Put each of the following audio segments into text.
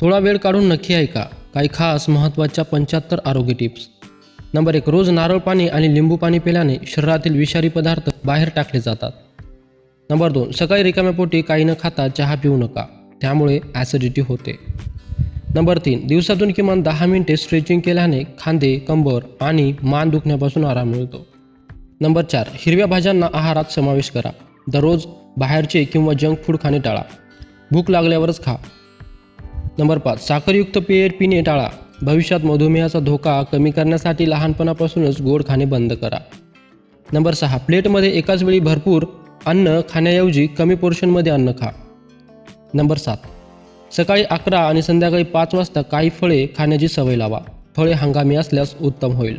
थोडा वेळ काढून नक्की ऐका. काही खास महत्त्वाच्या पंच्याहत्तर आरोग्य टिप्स. नंबर एक रोज नारळ पाणी आणि लिंबू पाणी पिल्याने शरीरातील विषारी पदार्थ बाहेर टाकले जातात. नंबर दोन सकाळी रिकाम्या पोटी काही न खाता चहा पिऊ नका. त्यामुळे ॲसिडिटी होते. नंबर तीन दिवसातून किमान दहा मिनिटे स्ट्रेचिंग केल्याने खांदे कंबर आणि मान दुखण्यापासून आराम मिळतो. नंबर चार हिरव्या भाज्यांना आहारात समावेश करा. दररोज बाहेरचे किंवा जंक फूड खाणे टाळा. भूक लागल्यावरच खा. नंबर पाच साखरयुक्त पेय पिणे टाळा. भविष्यात मधुमेहाचा धोका कमी करण्यासाठी लहानपणापासूनच गोड खाणे बंद करा. नंबर सहा प्लेटमध्ये एकाच वेळी भरपूर अन्न खाण्याऐवजी कमी पोर्शनमध्ये अन्न खा. नंबर सात सकाळी अकरा आणि संध्याकाळी पाच वाजता काही फळे खाण्याची सवय लावा. फळे हंगामी असल्यास उत्तम होईल.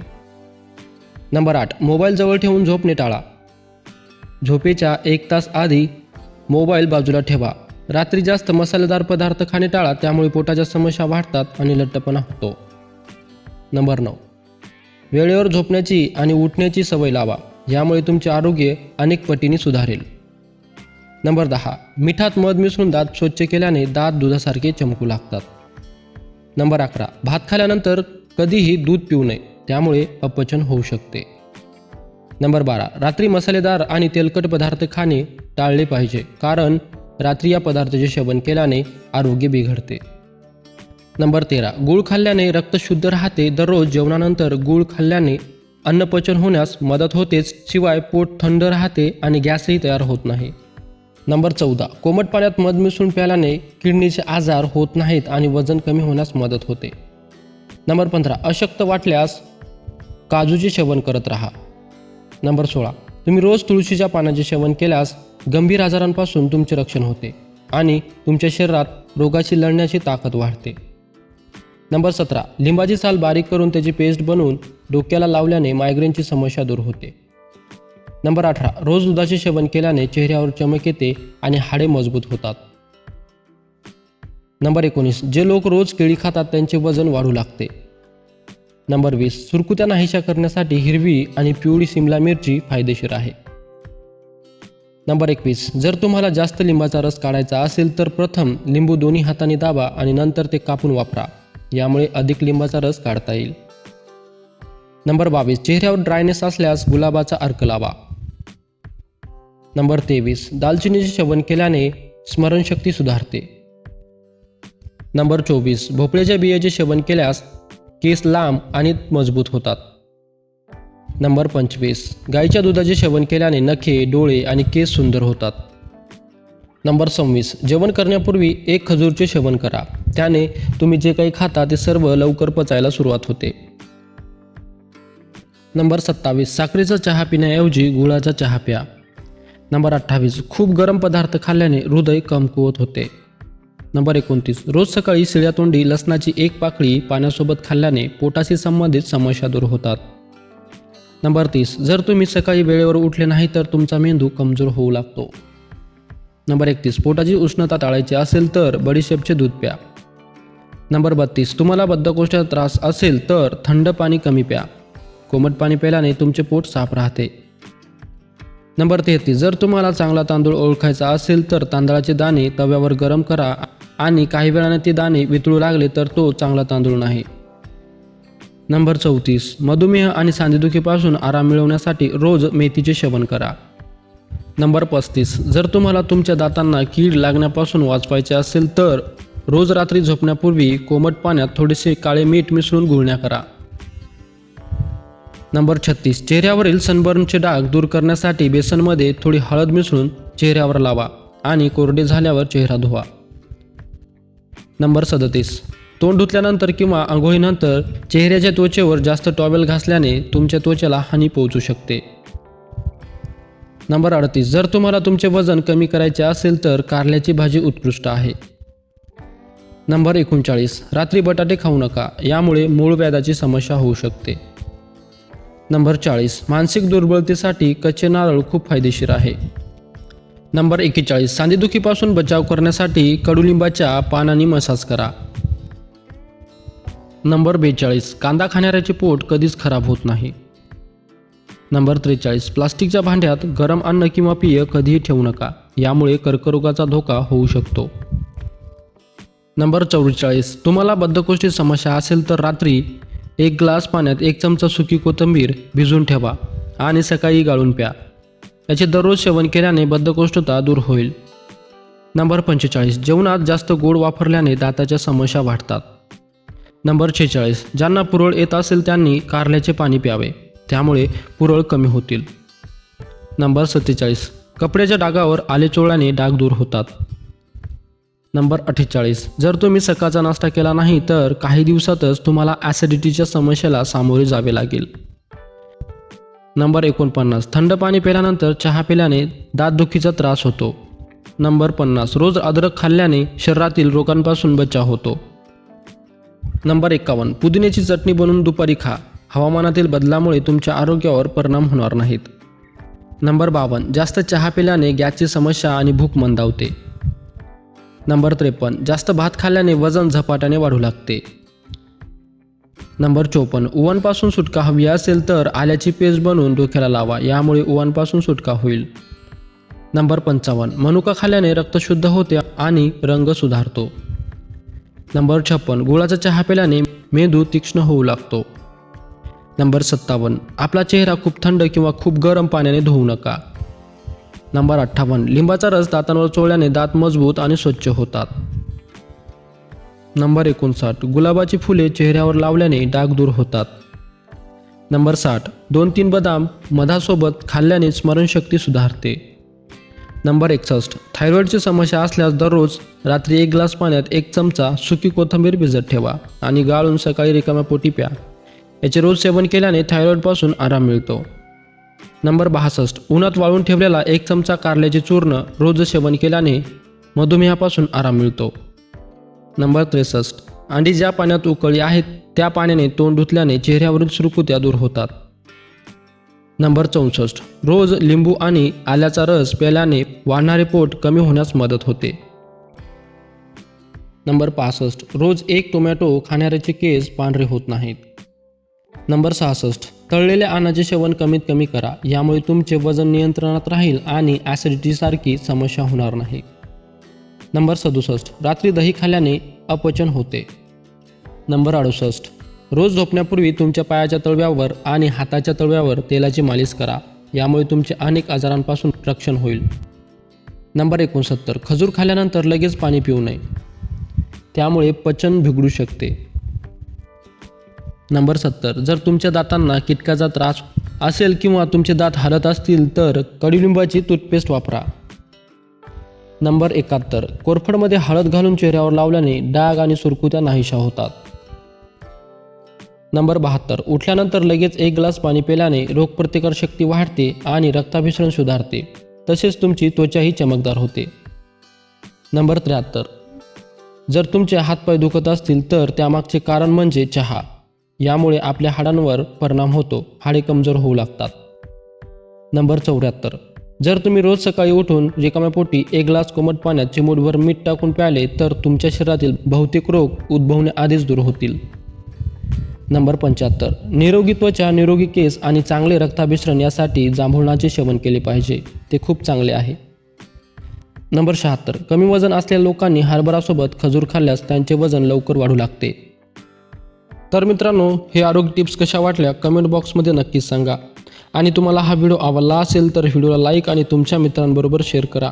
नंबर आठ मोबाईल जवळ ठेवून झोपणे टाळा. झोपेच्या एक तास आधी मोबाईल बाजूला ठेवा. रात्री जास्त मसालेदार पदार्थ खाणे टाळा त्यामुळे पोटाच्या समस्या वाढतात आणि लठ्ठपणा होतो. नंबर नऊ. वेळेवर झोपण्याची आणि उठण्याची सवय लावा यामुळे तुमचे आरोग्य अनेक पटीने सुधारेल. नंबर दहा. मिठात मध मिसळून दात स्वच्छ केल्याने दात दुधासारखे चमकू लागतात. नंबर अकरा. भात खाल्यानंतर कधीही दूध पिऊ नये त्यामुळे अपचन होऊ शकते. नंबर बारा. रात्री मसालेदार आणि तेलकट पदार्थ खाणे टाळले पाहिजे कारण रात्री या पदार्थाचे सेवन केल्याने आरोग्य बिघडते. नंबर तेरा. गूळ खाल्ल्याने रक्त शुद्ध राहते. दररोज जेवणानंतर गूळ खाल्ल्याने अन्नपचन होण्यास मदत होतेच शिवाय पोट थंड राहते आणि गॅसही तयार होत नाही. नंबर चौदा. कोमट पाण्यात मध मिसळून प्याल्याने किडनीचे आजार होत नाहीत आणि वजन कमी होण्यास मदत होते. नंबर पंधरा. अशक्त वाटल्यास काजूचे सेवन करत राहा. नंबर सोळा. तुम्ही रोज तुळशीच्या पानाचे सेवन केल्यास गंभीर आजारांपासून तुमचे रक्षण होते आणि तुमच्या शरीरात रोगाशी लढण्याची ताकद वाढते. नंबर सतरा लिंबाची साल बारीक करून त्याची पेस्ट बनवून डोक्याला लावल्याने मायग्रेनची समस्या दूर होते. नंबर अठरा रोज दुधाचे सेवन केल्याने चेहऱ्यावर चमक येते आणि हाडे मजबूत होतात. नंबर एकोणीस जे लोक रोज केळी खातात त्यांचे वजन वाढू लागते. नंबर वीस. सुरकुत्या नाहीशा करण्यासाठी हिरवी आणि पिवळी सिमला मिरची फायदेशीर आहे. नंबर एकवीस. जर तुम्हाला जास्त लिंबाचा रस काढायचा असेल तर प्रथम लिंबू दोन्ही हाताने दाबा आणि नंतर ते कापून वापरा. यामुळे अधिक लिंबाचा रस काढता येईल. नंबर बावीस. चेहऱ्यावर ड्रायनेस असल्यास गुलाबाचा अर्क लावा. नंबर तेवीस. दालचिनीचे सेवन केल्याने स्मरणशक्ती सुधारते. नंबर चोवीस. भोपळ्याच्या बियाचे सेवन केल्यास केस लांब आणि मजबूत होतात. नंबर पंचवीस. गाईच्या दुधाचे सेवन केल्याने नखे डोळे आणि केस सुंदर होतात. नंबर सव्वीस. जेवण करण्यापूर्वी एक खजूरचे सेवन करा. त्याने तुम्ही जे काही खाता ते सर्व लवकर पचायला सुरुवात होते. नंबर सत्तावीस. साखरेचा चहा पिण्याऐवजी गुळाचा चहा प्या. नंबर अठ्ठावीस. खूप गरम पदार्थ खाल्ल्याने हृदय कमकुवत होते. नंबर एकोणतीस. रोज सकाळी शिळ्या तोंडी लसणाची एक पाकळी पाण्यासोबत खाल्ल्याने पोटाशी संबंधित समस्या दूर होतात. नंबर तीस. जर तुम्ही सकाळी वेळेवर उठले नाही तर तुमचा मेंदू कमजोर होऊ लागतो. नंबर एकतीस. पोटाची उष्णता टाळायची असेल तर बडीशेपचे दूध प्या. नंबर बत्तीस. तुम्हाला बद्धकोष्ठाचा त्रास असेल तर थंड पाणी कमी प्या. कोमट पाणी प्यायल्याने तुमचे पोट साफ राहते. नंबर तेहतीस. जर तुम्हाला चांगला तांदूळ ओळखायचा असेल तर तांदळाचे दाणे तव्यावर गरम करा. आणि काही वेळाने ते दाणे वितळू लागले तर तो चांगला तांदूळ नाही. नंबर चौतीस. मधुमेह आणि सांधेदुखीपासून आराम मिळवण्यासाठी रोज मेथीचे सेवन करा. नंबर पस्तीस. जर तुम्हाला तुमच्या दातांना कीड लागण्यापासून वाचवायचे असेल तर रोज रात्री झोपण्यापूर्वी कोमट पाण्यात थोडेसे काळे मीठ मिसळून गुळण्या करा. नंबर छत्तीस. चेहऱ्यावरील सनबर्नचे डाग दूर करण्यासाठी बेसनमध्ये थोडी हळद मिसळून चेहऱ्यावर लावा आणि कोरडे झाल्यावर चेहरा धुवा. नंबर सदतीस. तोंड धुतल्यानंतर किंवा आंघोळीनंतर चेहऱ्याच्या त्वचेवर जास्त टॉवेल घासल्याने तुमच्या त्वचेला हानी पोहोचू शकते. नंबर अडतीस. जर तुम्हाला तुमचे वजन कमी करायचे असेल तर कारल्याची भाजी उत्कृष्ट आहे. नंबर एकोणचाळीस. रात्री बटाटे खाऊ नका यामुळे मूळ व्याधाची समस्या होऊ शकते. नंबर चाळीस. मानसिक दुर्बलतेसाठी कच्चे नारळ खूप फायदेशीर आहे. नंबर एक्केचाळीस. सांधेदुखीपासून बचाव करण्यासाठी कडुलिंबाच्या पानाने मसाज करा. नंबर बेचाळीस. कांदा खाणाऱ्याचे पोट कधीच खराब होत नाही. नंबर त्रेचाळीस. प्लास्टिकच्या भांड्यात गरम अन्न किंवा पेय कधीही ठेवू नका. यामुळे कर्करोगाचा धोका होऊ शकतो. नंबर चौवेचाळीस. तुम्हाला बद्धकोष्ठी समस्या असेल तर रात्री एक ग्लास पाण्यात एक चमचा सुकी कोथिंबीर भिजवून ठेवा आणि सकाळी गाळून प्या. याचे दररोज सेवन केल्याने बद्धकोष्ठता दूर होईल. नंबर पंचेचाळीस जेवणात जास्त गोड वापरल्याने दाताच्या समस्या वाढतात. नंबर छेचाळीस ज्यांना पुरळ येत असेल त्यांनी कारल्याचे पाणी प्यावे त्यामुळे पुरळ कमी होतील. नंबर सत्तेचाळीस कपड्याच्या डागावर आलेचोळ्याने डाग दूर होतात. नंबर अठ्ठेचाळीस जर तुम्ही सकाळचा नाश्ता केला नाही तर काही दिवसातच तुम्हाला ॲसिडिटीच्या समस्येला सामोरे जावे लागेल. नंबर एकोणपन्नास. थंड पाणी प्याल्यानंतर चहा पिल्याने दातदुखीचा त्रास होतो. नंबर पन्नास. रोज अद्रक खाल्ल्याने शरीरातील रोगांपासून बचाव होतो. नंबर एकावन्न. पुदिन्याची चटणी बनवून दुपारी खा. हवामानातील बदलामुळे तुमच्या आरोग्यावर परिणाम होणार नाहीत. नंबर बावन्न. जास्त चहा पिल्याने गॅसची समस्या आणि भूक मंदावते. नंबर त्रेपन्न. जास्त भात खाल्ल्याने वजन झपाट्याने वाढू लागते. नंबर चोपन्न. ओवनपासून सुटका हवी असेल तर आल्याची पेस्ट बनवून डोक्याला लावा यामुळे ओवनपासून सुटका होईल. नंबर पंचावन्न. मनुका खाल्ल्याने रक्त शुद्ध होते आणि रंग सुधारतो. नंबर छप्पन. गुळाचा चहा पिल्याने मेंदू तीक्ष्ण होऊ लागतो. नंबर सत्तावन्न. आपला चेहरा खूप थंड किंवा खूप गरम पाण्याने धुवू नका. नंबर अठ्ठावन्न. लिंबाचा रस दातांवर चोळल्याने दात मजबूत आणि स्वच्छ होतात. नंबर एकोणसाठ. गुलाबाची फुले चेहऱ्यावर लावल्याने डाग दूर होतात. नंबर साठ. दोन तीन बदाम मधासोबत खाल्ल्याने स्मरणशक्ती सुधारते. नंबर एकसष्ट. थायरॉईडची समस्या असल्यास दररोज रात्री एक ग्लास पाण्यात एक चमचा सुकी कोथिंबीर भिजत ठेवा आणि गाळून सकाळी रिकाम्या पोटी प्या. याचे रोज सेवन केल्याने थायरॉईडपासून आराम मिळतो. नंबर बासष्ट. उन्हात वाळून ठेवलेला एक चमचा कारल्याचे चूर्ण रोज सेवन केल्याने मधुमेहापासून आराम मिळतो. नंबर त्रेसष्ट. अंडी ज्या पाण्यात उकळी आहेत त्या पाण्याने तोंड धुतल्याने चेहऱ्यावरील सुरकुत्या दूर होतात. नंबर चौसष्ट. रोज लिंबू आणि आल्याचा रस प्याल्याने वाढणारे पोट कमी होण्यास मदत होते. नंबर पासष्ट. रोज एक टोमॅटो खाणाऱ्याचे केस पांढरे होत नाहीत. नंबर सहासष्ट. तळलेल्या अन्नाचे सेवन कमीत कमी करा यामुळे तुमचे वजन नियंत्रणात राहील आणि ॲसिडिटीसारखी समस्या होणार नाही. नंबर सदुसष्ट. रात्री दही खाल्ल्याने अपचन होते. नंबर अडुसष्ट. रोज झोपण्यापूर्वी तुमच्या पायाच्या तळव्यावर आणि हाताच्या तळव्यावर तेलाची मालिश करा. यामुळे तुमचे अनेक आजारांपासून रक्षण होईल. नंबर एकोणसत्तर. खजूर खाल्ल्यानंतर लगेच पाणी पिऊ नये. त्यामुळे पचन बिघडू शकते. नंबर सत्तर. जर तुमच्या दातांना किटकाचा त्रास असेल किंवा तुमचे दात हलत असतील तर कडुलिंबाची टूथपेस्ट वापरा. नंबर एकाहत्तर. कोरफडमध्ये हळद घालून चेहऱ्यावर लावल्याने डाग आणि सुरकुत्या नाहीशा होतात. नंबर बहात्तर. उठल्यानंतर लगेच एक ग्लास पाणी पिल्याने रोगप्रतिकार शक्ती वाढते आणि रक्ताभिसरण सुधारते. तसेच तुमची त्वचाही चमकदार होते. नंबर त्र्याहत्तर. जर तुमचे हातपाय दुखत असतील तर त्यामागचे कारण म्हणजे चहा. यामुळे आपल्या हाडांवर परिणाम होतो. हाडे कमजोर होऊ लागतात. नंबर चौऱ्याहत्तर. जर तुम्ही रोज सकाळी उठून रिकाम्या पोटी एक ग्लास कोमट पाण्यात चिमूटभर मीठ टाकून प्याले तर तुमच्या शरीरातील बहुतेक रोग उद्भवण्याआधीच दूर होतील. नंबर पंच्याहत्तर. निरोगी त्वचा निरोगी केस आणि चांगले रक्ताभिसरण यासाठी जांभुळाचे सेवन केले पाहिजे. ते खूप चांगले आहे. नंबर शहात्तर. कमी वजन असलेल्या लोकांनी हरभरासोबत खजूर खाल्ल्यास त्यांचे वजन लवकर वाढू लागते. तर मित्रांनो हे आरोग्य टिप्स कशा वाटल्या? कमेंट बॉक्समध्ये नक्कीच सांगा. आणि तुम्हाला हा व्हिडिओ आवडला असेल तर व्हिडिओला लाईक आणि तुमच्या मित्रांबरोबर शेअर करा.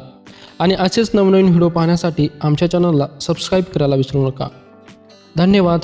आणि असेच नवनवीन व्हिडिओ पाहण्यासाठी आमच्या चॅनलला सबस्क्राईब करायला विसरू नका. धन्यवाद.